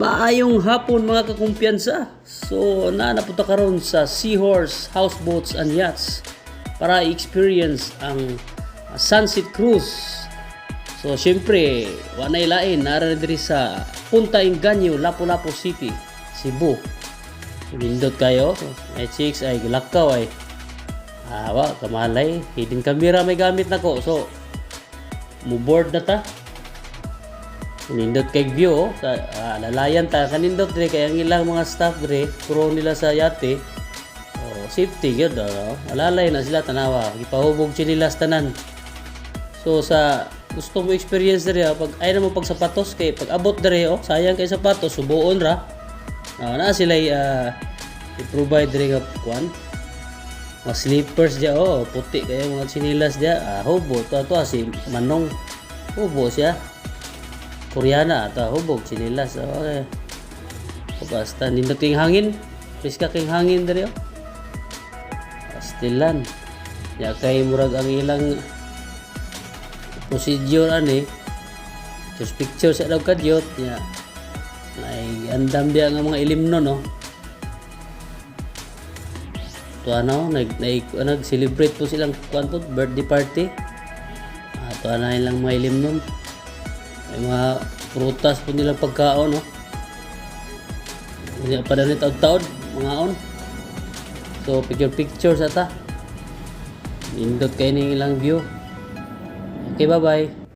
Maayong hapon mga kakumpiyansa. So, na napunta karon sa Seahorse Houseboats and Yachts para i-experience ang uh, Sunset Cruise. So, syempre, wanay lain, nara diri sa Punta Inganyo, Lapu-Lapu City, Cebu. Nindot kayo. May chicks ay lakaw ay. Awa, kamalay. Hidden camera may gamit na ko. So, mo-board na ta. Nindot kay view oh. sa ah, lalayan ta kanindot dire kay ang ilang mga staff dire crew nila sa yate. Oh, safety gyud oh. Alalay na sila tanawa, gipahubog chinilas tanan. So sa gusto mo experience dire ah, pag ay mo pag sapatos kay pag abot dire oh, sayang kay sapatos subuon ra. Ah, na sila uh, i-provide dire nga kwan. Mga slippers dia oh, puti kaya mga chinilas dia. Ah, hubo to to si Manong. Hubo siya. Koreana at hubog sinilas okay. O basta nindot king hangin Priska king hangin diri. Pastilan. Ya kay murag ang ilang procedure ani. Just picture sa daw kadyot ya. Ay andam dia nga mga ilim no. To ano nag nag, nag celebrate po silang kwan po, birthday party. Ah, to ano ilang mga ilim May mga prutas po nilang pagkaon, no? Hindi pa na taon-taon, mga on. So, picture-picture sa ta. Nindot kayo ng ilang view. Okay, bye-bye.